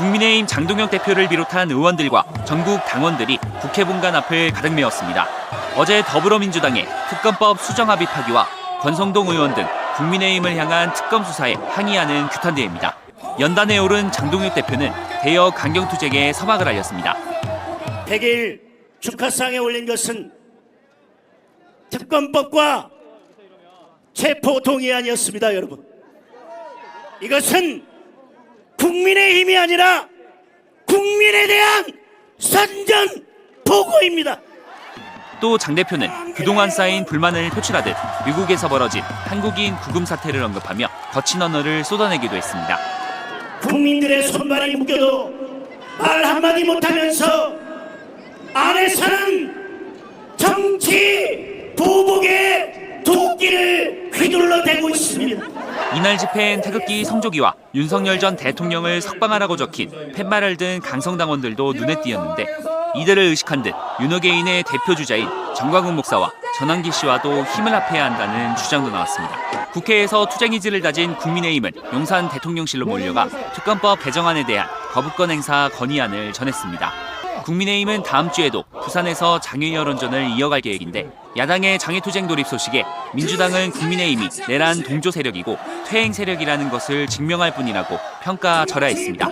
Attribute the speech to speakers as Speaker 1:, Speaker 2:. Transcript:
Speaker 1: 국민의힘 장동혁 대표를 비롯한 의원들과 전국 당원들이 국회 본관 앞을 가득 메웠습니다. 어제 더불어민주당의 특검법 수정 합의 파기와 권성동 의원 등 국민의힘을 향한 특검 수사에 항의하는 규탄 대회입니다. 연단에 오른 장동혁 대표는 대여 강경투쟁에 서막을 알렸습니다.
Speaker 2: 100일 축하상에 올린 것은 특검법과 체포 동의안이었습니다, 여러분. 이것은 국민의 힘이 아니라 국민에 대한 선전 보고입니다.
Speaker 1: 또 장 대표는 그동안 쌓인 불만을 표출하듯 미국에서 벌어진 한국인 구금 사태를 언급하며 거친 언어를 쏟아내기도 했습니다.
Speaker 2: 국민들의 손발이 묶여도 말 한마디 못하면서 안에 사는 정치 보복의 도끼를 휘둘러대고 있습니다.
Speaker 1: 이날 집회엔 태극기 성조기와 윤석열 전 대통령을 석방하라고 적힌 팻말을 든 강성당원들도 눈에 띄었는데 이들을 의식한 듯 윤호개인의 대표 주자인 정광훈 목사와 전환기 씨와도 힘을 합해야 한다는 주장도 나왔습니다. 국회에서 투쟁의지를 다진 국민의힘은 용산 대통령실로 몰려가 특검법 개정안에 대한 거부권 행사 건의안을 전했습니다. 국민의힘은 다음 주에도 부산에서 장외 여론전을 이어갈 계획인데 야당의 장외투쟁 돌입 소식에 민주당은 국민의힘이 내란 동조 세력이고 퇴행 세력이라는 것을 증명할 뿐이라고 평가 절하했습니다.